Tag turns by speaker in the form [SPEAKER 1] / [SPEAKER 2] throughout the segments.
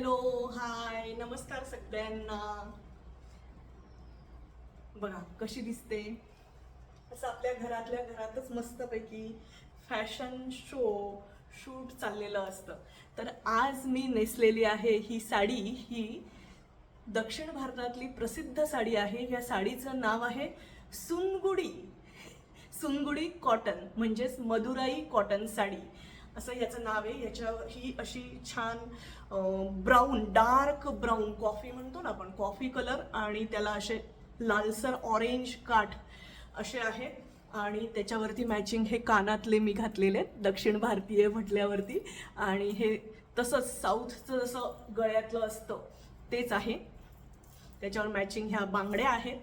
[SPEAKER 1] Hello hi नमस्कार सगळ्यांना. बघा कशी दिसते? असं आपल्या घरातल्या घरातच मस्तपैकी फॅशन शो शूट चाललेलं असतं. तर आज मी नेसलेली आहे ही साडी. ही दक्षिण भारतातली प्रसिद्ध साडी आहे. या साडीचं नाव आहे सुनगुडी. सुनगुडी कॉटन म्हणजेच मदुराई कॉटन साडी. असं याचं नाव आहे. याच्या ही अशी छान ब्राऊन डार्क ब्राऊन कॉफी म्हणतो ना आपण कॉफी कलर आणि त्याला असे लालसर ऑरेंज काठ असे आहे. आणि त्याच्यावरती मॅचिंग हे कानातले मी घातलेले आहेत दक्षिण भारतीय म्हटल्यावरती. आणि हे तसंच साऊथचं जसं गळ्यातलं असतं तेच आहे. त्याच्यावर मॅचिंग ह्या बांगड्या आहेत.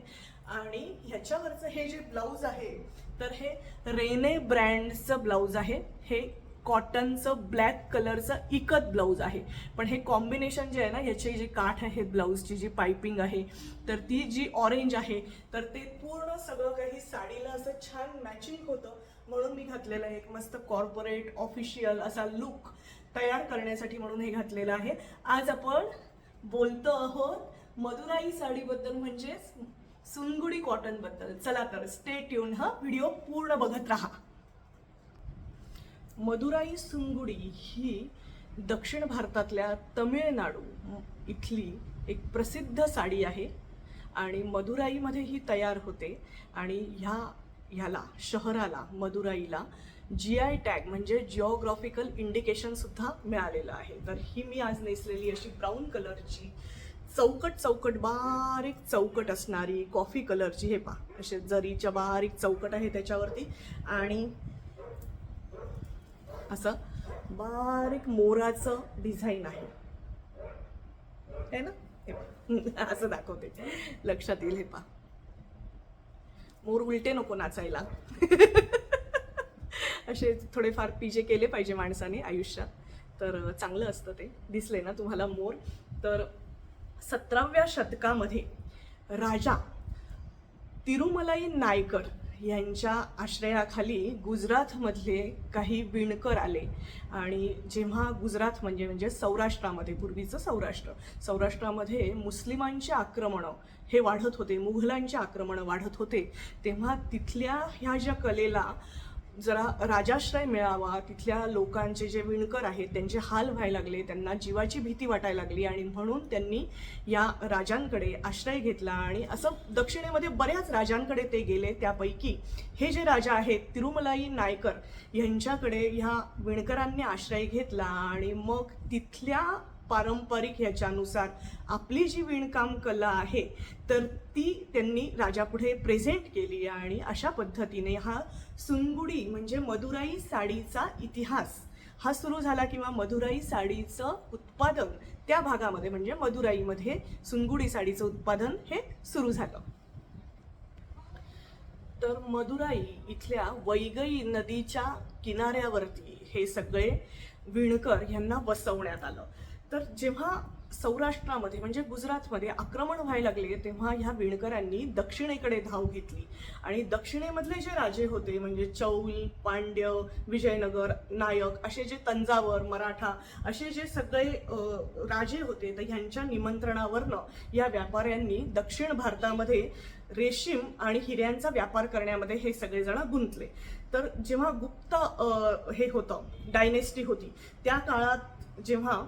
[SPEAKER 1] आणि ह्याच्यावरचं हे जे ब्लाऊज आहे तर हे रेने ब्रँडचं ब्लाऊज आहे. हे कॉटनचं ब्लॅक कलरचं इकत ब्लाऊज आहे. पण हे कॉम्बिनेशन जे आहे ना ह्याचे जे काठ आहे ब्लाऊजची जी पायपिंग आहे तर ती जी ऑरेंज आहे तर ते पूर्ण सगळं काही साडीला असं छान मॅचिंग होतं. म्हणून मी घातलेलं आहे एक मस्त कॉर्पोरेट ऑफिशियल असा लुक तयार करण्यासाठी म्हणून हे घातलेलं आहे. आज आपण बोलतो आहोत मदुराई साडीबद्दल म्हणजेच सुनगुडी कॉटनबद्दल चला तर स्टे ट्यून हा व्हिडिओ पूर्ण बघत राहा. मदुराई सुंगुडी ही दक्षिण भारतातल्या तमिळनाडू इथली एक प्रसिद्ध साडी आहे आणि मदुराईमध्ये ही तयार होते. आणि ह्या ह्याला शहराला मदुराईला जी आय टॅग म्हणजे जिओग्राफिकल इंडिकेशनसुद्धा मिळालेलं आहे. तर ही मी आज नेसलेली अशी ब्राऊन कलरची चौकट चौकट बारीक चौकट असणारी कॉफी कलरची हे पा असे जरीच्या बारीक चौकट आहे त्याच्यावरती. आणि असं बारीक मोराचं डिझाईन आहे. ना? हे असं दाखवते. लक्षात येईल हे पा मोर उलटे नको नाचायला. असे थोडेफार पिजे केले पाहिजे माणसाने आयुष्यात. तर चांगलं असतं ते. दिसले ना तुम्हाला मोर? तर सतराव्या शतकामध्ये राजा तिरुमलाई नायकर यांच्या आश्रयाखाली गुजरातमधले काही विणकर आले. आणि जेव्हा गुजरात म्हणजे म्हणजे सौराष्ट्रामध्ये पूर्वीचं सौराष्ट्र. सौराष्ट्रामध्ये मुस्लिमांची आक्रमणं हे वाढत होते मुघलांची आक्रमणं वाढत होते. तेव्हा तिथल्या ह्या ज्या कलेला जरा राजाश्रय मिळावा तिथल्या लोकांचे जे विणकर आहेत त्यांचे हाल व्हायला लागले त्यांना जीवाची भीती वाटायला लागली आणि म्हणून त्यांनी या राजांकडे आश्रय घेतला आणि असं दक्षिणेमध्ये बऱ्याच राजांकडे ते गेले. त्यापैकी हे जे राजा आहेत तिरुमलाई नायकर यांच्याकडे ह्या विणकरांनी आश्रय घेतला आणि मग तिथल्या पारंपरिक ह्याच्यानुसार आपली जी विणकाम कला आहे तर ती त्यांनी राजापुढे प्रेझेंट केली आणि अशा पद्धतीने हा सुनगुडी म्हणजे मदुराई साडीचा इतिहास हा सुरू झाला किंवा मदुराई साडीचं उत्पादन त्या भागामध्ये म्हणजे मदुराईमध्ये सुनगुडी साडीचं उत्पादन हे सुरू झालं. तर मदुराई इथल्या वैगई नदीच्या किनाऱ्यावरती हे सगळे विणकर यांना बसवण्यात आलं. तर जेव्हा सौराष्ट्रामध्ये म्हणजे गुजरातमध्ये आक्रमण व्हायला लागले तेव्हा ह्या विणकरांनी दक्षिणेकडे धाव घेतली. आणि दक्षिणेमधले जे राजे होते म्हणजे चौल पांड्य विजयनगर नायक असे जे तंजावर मराठा असे जे सगळे राजे होते तर ह्यांच्या निमंत्रणावरनं या व्यापाऱ्यांनी दक्षिण भारतामध्ये रेशीम आणि हिऱ्यांचा व्यापार करण्यामध्ये हे सगळेजण गुंतले. तर जेव्हा गुप्त हे होतं डायनेस्टी होती त्या काळात जेव्हा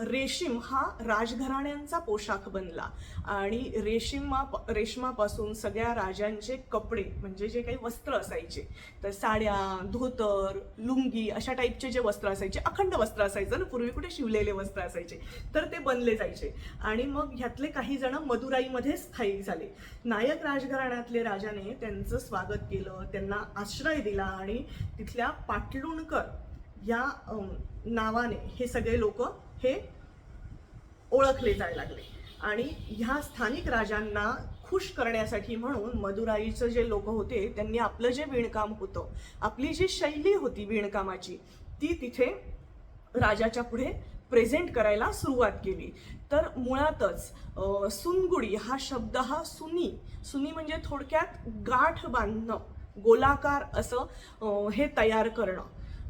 [SPEAKER 1] रेशीम हा राजघराण्यांचा पोशाख बनला. आणि रेशीमा रेशमापासून सगळ्या राजांचे कपडे म्हणजे जे काही वस्त्र असायचे तर साड्या धोतर लुंगी अशा टाईपचे जे वस्त्र असायचे अखंड वस्त्र असायचं ना पूर्वी कुठे शिवलेले वस्त्र असायचे तर ते बनले जायचे. आणि मग ह्यातले काही जण मदुराईमध्ये स्थायिक झाले. नायक राजघराण्यातले राजाने त्यांचं स्वागत केलं त्यांना आश्रय दिला आणि तिथल्या पाटलुणकर या नावाने हे सगळे लोक हे ओळखले जायला लागले. आणि ह्या स्थानिक राजांना खुश करण्यासाठी म्हणून मदुराईचं जे लोक होते त्यांनी आपलं जे विणकाम होतं आपली जी शैली होती विणकामाची ती तिथे राजाच्या पुढे प्रेझेंट करायला सुरुवात केली. तर मुळातच सुनगुडी हा शब्द हा सुनी सुनी म्हणजे थोडक्यात गाठ बांधणं गोलाकार असं हे तयार करणं.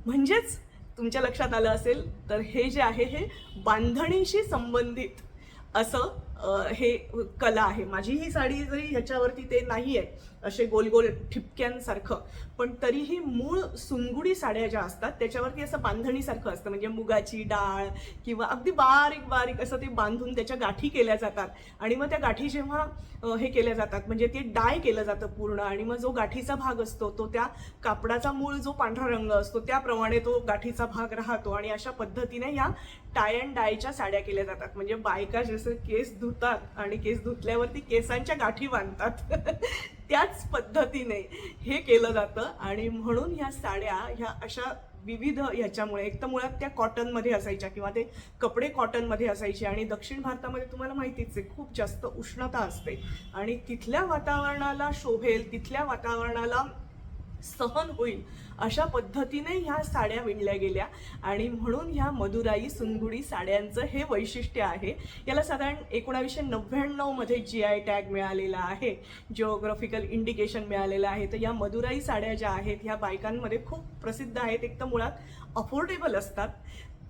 [SPEAKER 1] म्हणजेच तुमच्या लक्षात आलं असेल तर हे जे आहे हे बांधणीशी संबंधित असं हे कला आहे. माझी ही साडी जरी ह्याच्यावरती ते नाही आहे असे गोल गोल ठिपक्यांसारखं पण तरीही मूळ सुंगुडी साड्या ज्या असतात त्याच्यावरती असं बांधणीसारखं असतं. म्हणजे मुगाची डाळ किंवा अगदी बारीक बारीक असं ते बांधून त्याच्या गाठी केल्या जातात. आणि मग त्या गाठी जेव्हा हे केल्या जातात म्हणजे ते डाय केलं जातं पूर्ण आणि मग जो गाठीचा भाग असतो तो त्या कापडाचा मूळ जो पांढरा रंग असतो त्याप्रमाणे तो गाठीचा भाग राहतो. आणि अशा पद्धतीने या टाय अँड डायच्या साड्या केल्या जातात. म्हणजे बायका जसं केस धुतात आणि केस धुतल्यावरती केसांच्या गाठी बांधतात. त्याच पद्धतीने हे केलं जातं आणि म्हणून ह्या साड्या ह्या अशा विविध ह्याच्यामुळे एक तर मुळात त्या कॉटनमध्ये असायच्या किंवा ते कपडे कॉटनमध्ये असायचे आणि दक्षिण भारतामध्ये तुम्हाला माहितीच आहे खूप जास्त उष्णता असते. आणि तिथल्या वातावरणाला शोभेल तिथल्या वातावरणाला सहन होईल अशा पद्धतीने ह्या साड्या विणल्या गेल्या. आणि म्हणून ह्या मदुराई सुनगुडी साड्यांचं हे वैशिष्ट्य आहे. याला साधारण एकोणावीसशे नव्याण्णवमध्ये जी आय टॅग मिळालेला आहे. जिओग्राफिकल इंडिकेशन मिळालेलं आहे. तर या मदुराई साड्या ज्या आहेत ह्या बायकांमध्ये खूप प्रसिद्ध आहेत. एक तर मुळात अफोर्डेबल असतात.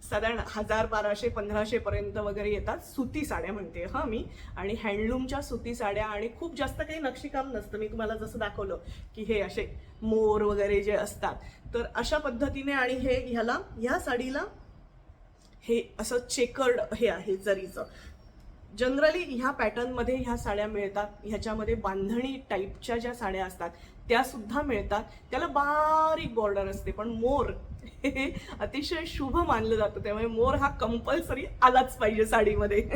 [SPEAKER 1] साधारण हजार बाराशे पंधराशे पर्यंत वगैरे येतात. सुती साड्या म्हणते हां मी. आणि हँडलूमच्या सुती साड्या आणि खूप जास्त काही नक्षीकाम नसतं. मी तुम्हाला जसं दाखवलं की हे असे मोर वगैरे जे असतात. तर अशा पद्धतीने आणि हे ह्याला ह्या साडीला हे असं चेकर्ड हे आहे जरीचं. जनरली ह्या पॅटर्नमध्ये ह्या साड्या मिळतात. ह्याच्यामध्ये बांधणी टाईपच्या ज्या साड्या असतात त्यासुद्धा मिळतात. त्याला बारीक बॉर्डर असते पण मोर हे अतिशय शुभ मानलं जातं. त्यामुळे मोर हा कंपल्सरी आलाच पाहिजे साडीमध्ये.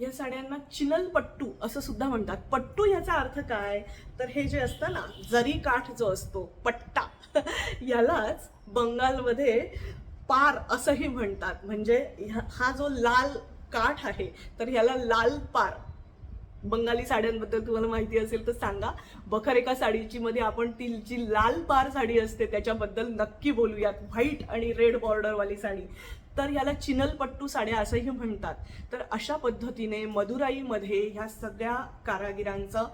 [SPEAKER 1] या साड्यांना चिनल पट्टू असं सुद्धा म्हणतात. पट्टू याचा अर्थ काय? तर हे जे असतं ना जरी काठ जो असतो पट्टा यालाच बंगालमध्ये पार असंही म्हणतात. म्हणजे हा जो लाल काठ आहे तर ह्याला लाल पार बंगाली साड्यांबद्दल तुम्हाला माहिती असेल तर सांगा. बखर एका साडीची मध्ये आपण ती जी लाल पार साडी असते त्याच्याबद्दल नक्की बोलूयात. व्हाईट आणि रेड बॉर्डरवाली साडी. तर याला चिनलपट्टू साड्या असंही म्हणतात. तर अशा पद्धतीने मदुराईमध्ये ह्या सगळ्या कारागिरांचं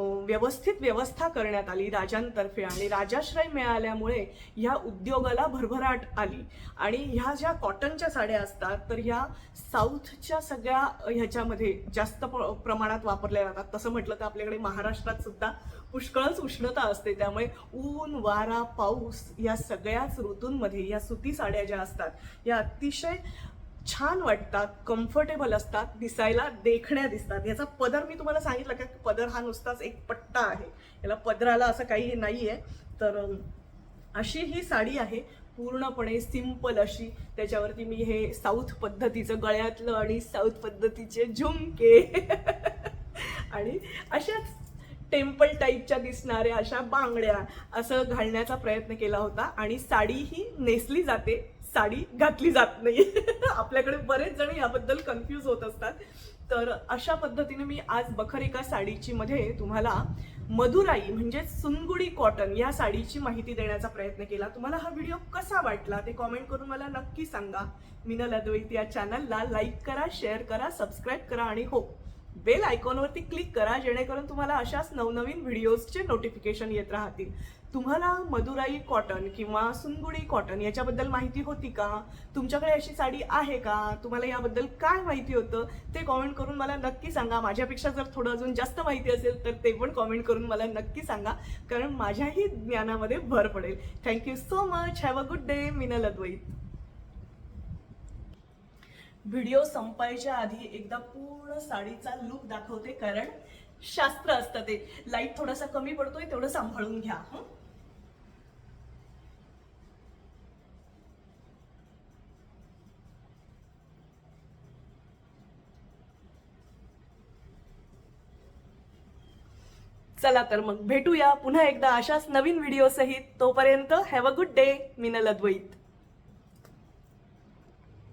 [SPEAKER 1] व्यवस्थित व्यवस्था करण्यात आली राजांतर्फे आणि राजाश्रय मिळाल्यामुळे ह्या उद्योगाला भरभराट आली. आणि ह्या ज्या कॉटनच्या साड्या असतात तर ह्या साऊथच्या सगळ्या ह्याच्यामध्ये जास्त प- प्रमाणात वापरल्या जातात. तसं म्हटलं तर आपल्याकडे महाराष्ट्रात सुद्धा पुष्कळच उष्णता असते. त्यामुळे ऊन वारा पाऊस या सगळ्याच ऋतूंमध्ये या सुती साड्या ज्या असतात या अतिशय छान वाटतात कम्फर्टेबल असतात दिसायला देखण्या दिसतात. याचा पदर मी तुम्हाला सांगितलं का पदर हा नुसताच एक पट्टा आहे. याला पदराला असं काही नाही आहे तर अशी ही साडी आहे. पूर्णपणे सिंपल अशी. त्याच्यावरती मी हे साऊथ पद्धतीचं गळ्यातलं आणि साऊथ पद्धतीचे झुमके आणि अशाच टेम्पल टाईपच्या दिसणाऱ्या अशा बांगड्या असं घालण्याचा प्रयत्न केला होता. आणि साडी ही नेसली जाते. साडी घातली जात नाही. आपल्याकडे बरेच जण याबद्दल कन्फ्यूज होत असतात. तर अशा पद्धतीने मी आज बखर एका साडीची मध्ये तुम्हाला मधुराई म्हणजे सुनगुडी कॉटन या साडीची माहिती देण्याचा प्रयत्न केला. तुम्हाला हा व्हिडिओ कसा वाटला ते कॉमेंट करून मला नक्की सांगा. मिनल अद्वैत या चॅनलला लाईक करा शेअर करा सबस्क्राईब करा आणि हो बेल आयकॉनवरती क्लिक करा जेणेकरून तुम्हाला अशाच नवनवीन व्हिडिओजचे नोटिफिकेशन येत राहतील. तुम्हाला मदुराई कॉटन किंवा सुनगुडी कॉटन याच्याबद्दल माहिती होती का? तुमच्याकडे अशी साडी आहे का? तुम्हाला याबद्दल काय माहिती होतं? ते कॉमेंट करून मला नक्की सांगा. माझ्यापेक्षा जर थोडं अजून जास्त माहिती असेल तर ते पण कॉमेंट करून मला नक्की सांगा. कारण माझ्याही ज्ञानामध्ये भर पडेल. Thank you so much have a good day Minal Advait video संपायच्या आधी एकदा पूर्ण साडीचा लुक दाखवते कारण शास्त्र असतं ते. लाइट थोडासा कमी पडतोय तेवढं सांभाळून घ्या हं? चला तर मग भेटूया पुन्हा एकदा अशाच नवीन व्हिडिओ सहित. तोपर्यंत have a good day Minal Advait